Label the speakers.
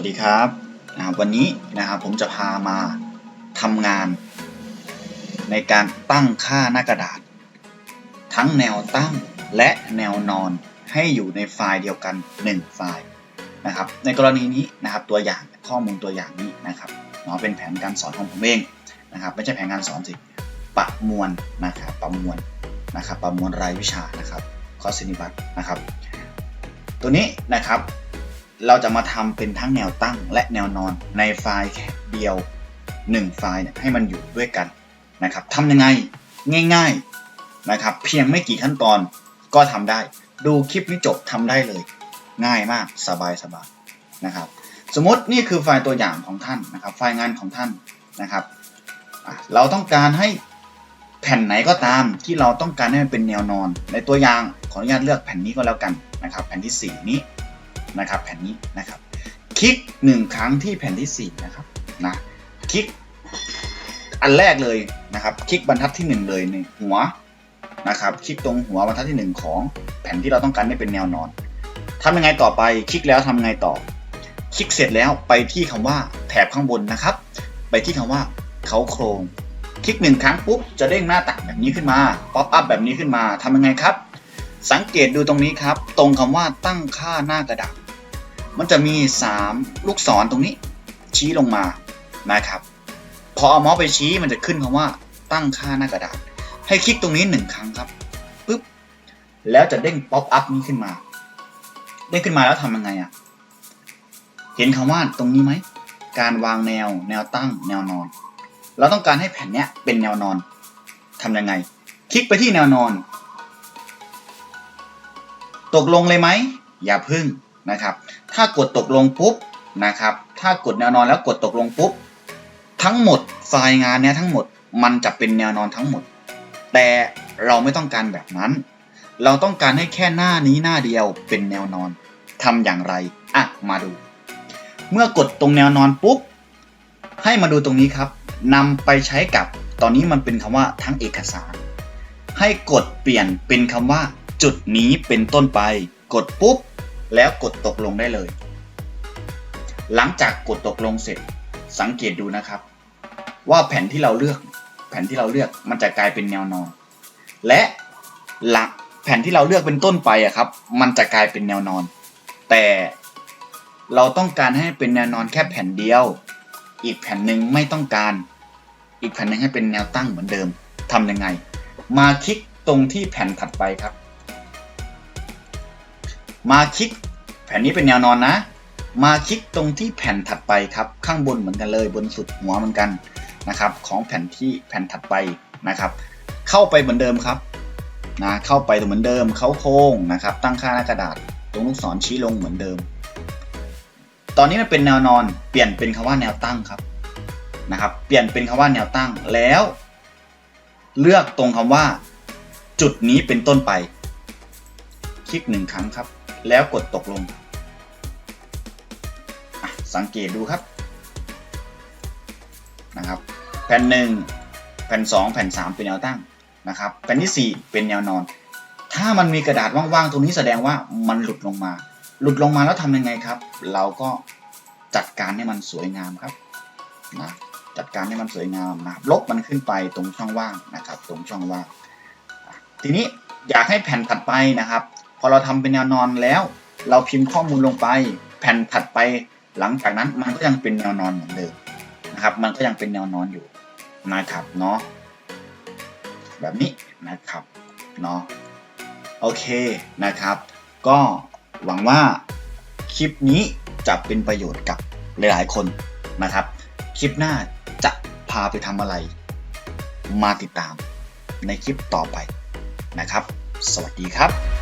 Speaker 1: วัสดีครับนะครับวันนี้นะครับผมจะพามาทำงาน ในการตั้งค่าหน้ากระดาษ ทั้งแนวตั้งและแนวนอนให้อยู่ในไฟล์เดียวกัน 1 ไฟล์นะครับในกรณีนี้นะครับตัวอย่างข้อมูลตัวอย่างนี้นะครับเนาะเป็นแผนการสอนของผมเองนะครับไม่ใช่แผนการสอนสิประมวลนะครับประมวลนะครับประมวลรายวิชานะครับข้อสินิบัตนะครับ ตัวนี้นะครับ เราจะมาทำเป็นทั้งแนวตั้งและแนวนอนในไฟล์เดียว 1 ไฟล์ให้มันอยู่ด้วยกันนะครับทำยังไงง่ายๆนะครับเพียงไม่กี่ขั้นตอนก็ทำได้ ดูคลิปนี้จบทำได้เลย ง่ายมากสบายสบายนะครับ สมมตินี่คือไฟล์ตัวอย่างของท่านนะครับ ไฟล์งานของท่านนะครับเราต้องการให้แผ่นไหนก็ตามที่เราต้องการให้มันเป็นแนวนอน ในตัวอย่างขออนุญาตเลือกแผ่นนี้ก็แล้วกันนะครับ แผ่นที่ 4 นี้ นะครับแผ่นนี้นะครับคลิก1ครั้งที่แผ่นที่4นะครับนะคลิกอันแรกเลยนะครับ คลิกบรรทัดที่ 1 เลยในหัวนะครับ คลิกตรงหัวบรรทัดที่ 1 ของแผ่นที่เราต้องการให้เป็นแนวนอนทำยังไงต่อไปคลิกแล้วทำไงต่อ คลิกเสร็จแล้วไปที่คำว่าแถบข้างบนนะครับ ไปที่คำว่าเขาโครง คลิกหนึ่งครั้งปุ๊บจะเด้งหน้าต่างแบบนี้ขึ้นมาป๊อปอัพแบบนี้ขึ้นมาทำยังไงครับ สังเกตดูตรงนี้ครับ ตรงคำว่าตั้งค่าหน้ากระดาษ มันจะมี 3 ลูกศรตรงนี้ ชี้ลงมานะครับ พอเอาเมาส์ไปชี้มันจะขึ้นคำว่าตั้งค่าหน้ากระดาษ ให้คลิกตรงนี้ 1 ครั้งครับปุ๊บแล้วจะเด้งป๊อปอัพนี้ขึ้นมา เด้งขึ้นมาแล้วทำยังไงอะ่ะเห็นคำว่าตรงนี้ไหมการวางแนว แนวตั้ง แนวนอน เราต้องการให้แผ่นเนี้ยเป็นแนวนอนทำยังไง คลิกไปที่แนวนอน ตกลงเลยไหม อย่าพึ่ง นะครับ ถ้ากดตกลงปุ๊บนะครับ ถ้ากดแนวนอนแล้วกดตกลงปุ๊บ ทั้งหมดไฟล์งานเนี้ยทั้งหมดมันจะเป็นแนวนอนทั้งหมด แต่เราไม่ต้องการแบบนั้น เราต้องการให้แค่หน้านี้หน้าเดียวเป็นแนวนอนทำอย่างไรอะมาดู เมื่อกดตรงแนวนอนปุ๊บให้มาดูตรงนี้ครับนำไปใช้กับตอนนี้มันเป็นคำว่าทั้งเอกสาร ให้กดเปลี่ยนเป็นคำว่า จุดนี้เป็นต้นไป กดปุ๊บ แล้วกดตกลงได้เลย หลังจากกดตกลงเสร็จสังเกตดูนะครับ ว่าแผ่นที่เราเลือก แผ่นที่เราเลือกมันจะกลายเป็นแนวนอน และหลักแผ่นที่เราเลือกเป็นต้นไปอะครับ มันจะกลายเป็นแนวนอน แต่เราต้องการให้เป็นแนวนอนแค่แผ่นเดียว อีกแผ่นหนึ่งไม่ต้องการ อีกแผ่นหนึ่งให้เป็นแนวตั้งเหมือนเดิมทำยังไง มาคลิกตรงที่แผ่นถัดไปครับ มาคลิกแผ่นนี้เป็นแนวนอนนะ มาคลิกตรงที่แผ่นถัดไปครับข้างบนเหมือนกันเลย บนสุดหัวเหมือนกันนะครับ ของแผ่นที่แผ่นถัดไปนะครับ เข้าไปเหมือนเดิมครับนะเข้าไปเหมือนเดิม เข้าโค้งนะครับ ตั้งค่าหน้ากระดาษ ตรงลูกศรชี้ลงเหมือนเดิม ตอนนี้มันเป็นแนวนอน เปลี่ยนเป็นคำว่าแนวตั้งครับนะครับ เปลี่ยนเป็นคำว่าแนวตั้งแล้ว เลือกตรงคำว่า จุดนี้เป็นต้นไป คลิกหนึ่งครั้งครับ แล้วกดตกลง สังเกตดูครับนะครับแผ่นหนึ่งแผ่นสองแผ่นสามเป็นแนวตั้งนะครับแผ่นที่สี่เป็นแนวนอน ถ้ามันมีกระดาษว่างๆตรงนี้แสดงว่ามันหลุดลงมา หลุดลงมาแล้วทำยังไงครับ เราก็จัดการให้มันสวยงามครับนะจัดการให้มันสวยงามนะลบมันขึ้นไปตรงช่องว่างนะครับ ตรงช่องว่างทีนี้อยากให้แผ่นถัดไปนะครับ พอเราทำเป็นแนวนอนแล้ว เราพิมพ์ข้อมูลลงไป แผ่นถัดไปหลังจากนั้นมันก็ยังเป็นแนวนอนเหมือนเดิมนะครับ มันก็ยังเป็นแนวนอนอยู่นะครับเนาะแบบนี้นะครับเนาะโอเคนะครับ ก็หวังว่าคลิปนี้จะเป็นประโยชน์กับหลายๆคนนะครับ คลิปหน้าจะพาไปทำอะไร มาติดตามในคลิปต่อไปนะครับ สวัสดีครับ